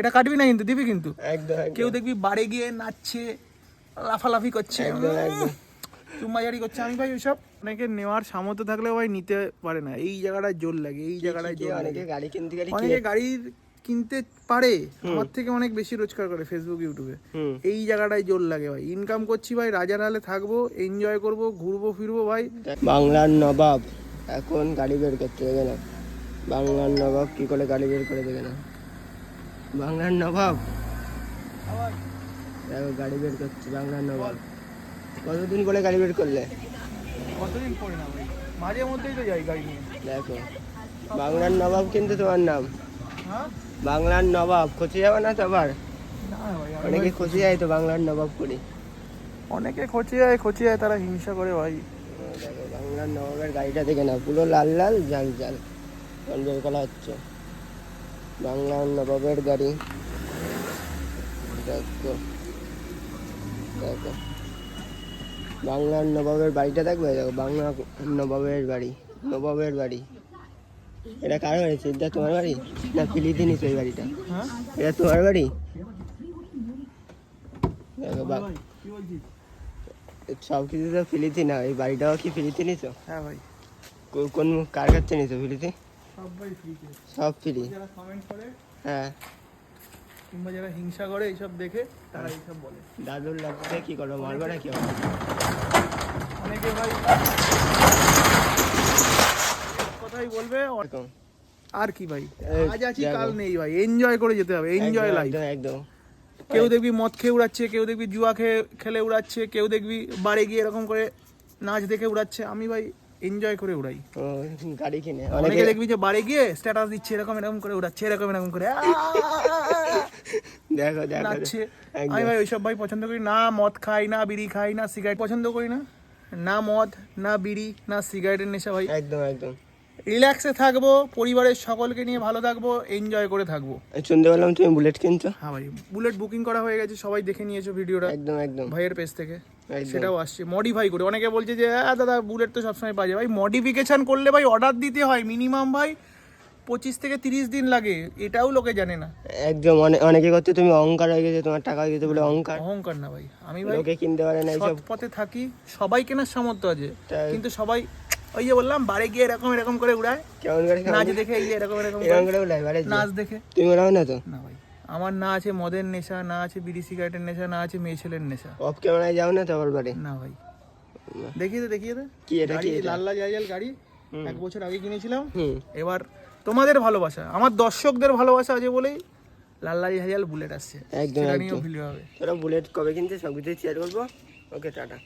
এটা কাটবি না কিন্তু দিবি কিন্তু। কেউ দেখবি বাড়ে গিয়ে নাচছে লাফালাফি করছে। চুম্বাজারি করছে। আমি ভাই ওইসব অনেকে নেওয়ার সামর্থ্য থাকলেও ভাই নিতে পারে না। এই জায়গাটায় জোর লাগে এই জায়গাটায় জোর লাগে। গাড়ি কিনতে গেলে অনেকে গাড়ির কিনতে পারে আমার থেকে অনেক বেশি রোজগার করে ফেসবুক ইউটিউবে এই জায়গাটায় জোর লাগে ভাই। ইনকাম করছি ভাই রাজার হালে থাকব এনজয় করব ঘুরবো ফিরবো ভাই। বাংলার নবাব এখন গাড়ি বের করতে দেবে না। বাংলার নবাব কি করে গাড়ি বের করে দেবে না? বাংলার নবাব? গাড়ি বের করছে বাংলার নবাব। কতদিন করে গাড়ি বের করলে? কতদিন পরে না ভাই? মাঝে মধ্যেই তো যাই গাড়ি নিয়ে। দেখো বাংলার নবাব কিন্তু তোমার নাম। হ্যাঁ? বাংলার নবাব খোঁজে যাবে না তো আবার অনেকে খোঁজে যায় তো বাংলার নবাব করি। অনেকে খোঁচে যায় খোঁচে যায় তারা হিংসা করে ভাই। দেখো বাংলার নবাবের গাড়িটা দেখে না পুরো লাল লাল জাল। জাল বের করা হচ্ছে। বাংলার নবাবের গাড়ি। দেখো দেখো। বাংলার নবাবের বাড়িটা দেখবে? দেখো বাংলা নবাবের বাড়ি নবাবের বাড়ি। এটা কার বাড়ি? এটা তোমার বাড়ি? না ফিলিতে নিস ওই বাড়িটা? এটা তোমার বাড়ি? দেখো সব কিছু তো ফিলিতে না এই বাড়িটাও কি ফিলিতে নিছো? হ্যাঁ ভাই। কোন কার কাছে নিছো ফিলিতে? সব ভাই ফ্রিতে সব ফ্রি যারা কমেন্ট করে হ্যাঁ। কিংবা যারা হিংসা করে এইসব দেখে তারা এইসব বলে। দাদুর লাগছে কি করো মারবে না কি হবে? অনেকে ভাই কথাই বলবে। আর কি ভাই? আজ আছি কাল নেই ভাই। এনজয় করে যেতে হবে এনজয় লাইফ একদম একদম। কেউ দেখবি মদ খেয়ে উড়াচ্ছে কেউ দেখবি জুয়া খেয়ে খেলে উড়াচ্ছে কেউ দেখবি বাড়ি গিয়ে এরকম করে নাচ দেখে উড়াচ্ছে। আমি ভাই এনজয় করে উড়াই। গাড়ি কিনে। অনেকে দেখবি যে বাড়ি গিয়ে স্ট্যাটাস দিচ্ছে এরকম এরকম করে উড়াচ্ছে এরকম এরকম করে। দেখো দেখো। আমি ভাই ওইসব ভাই পছন্দ করি না মদ খাই না বিড়ি খাই না সিগারেট পছন্দ করি না। না মদ না বিড়ি না সিগারেটের নেশা ভাই। একদম একদম। রিল্যাক্সে থাকব পরিবারের সকলকে নিয়ে ভালো থাকব এনজয় করে থাকব। শুনতে পেলাম তুমি বুলেট কিনছো? হ্যাঁ ভাই বুলেট বুকিং করা হয়ে গেছে সবাই দেখে নিয়েছো ভিডিওটা একদম একদম। ভাইয়ের পেজ থেকে। সেটাও আসছে মডিফাই করে। অনেকে বলছে যে হ্যাঁ দাদা বুলেট তো সবসময় পাওয়া যায়। ভাই মডিফিকেশন করলে ভাই অর্ডার দিতে হয়। মিনিমাম ভাই পঁচিশ থেকে তিরিশ দিন লাগে। এটাও লোকে জানে না। একদম অনেকে করতে তুমি অহংকার হয়ে গেছে তোমার টাকা দিতে বলে অহংকার। অহংকার না ভাই। আমি ভাই লোকে কিনতে পারে না এইসব পথে থাকি সবাই কেনার সামর্থ্য আছে। কিন্তু সবাই ওই যে বললাম বাড়ি গিয়ে এরকম এরকম করে উড়ায়। কেমন করে নাচ দেখে এই এরকম এরকম করে। যেয়ে। নাচ দেখে। তুমি ওরাও না তো? না আমার না আছে মদের নেশা না আছে বিড়ি সিগারেটের নেশা না আছে মেয়ে ছেলের নেশা। অফ ক্যামেরায় যাও না তো আবার বাড়ি? না ভাই। দেখিয়ে দে দেখিয়ে দে। কি এটা কি লাল লাল জাল গাড়ি। এক বছর আগে কিনেছিলাম। এবার তোমাদের ভালোবাসা আমার দর্শকদের ভালোবাসা আছে বলেই লাল লাল হাজাল বুলেট আসছে। একদম নিয়েও ভিডিও হবে। তোরা বুলেট কবে কিনতে সব কিছু শেয়ার করব? Okay tata.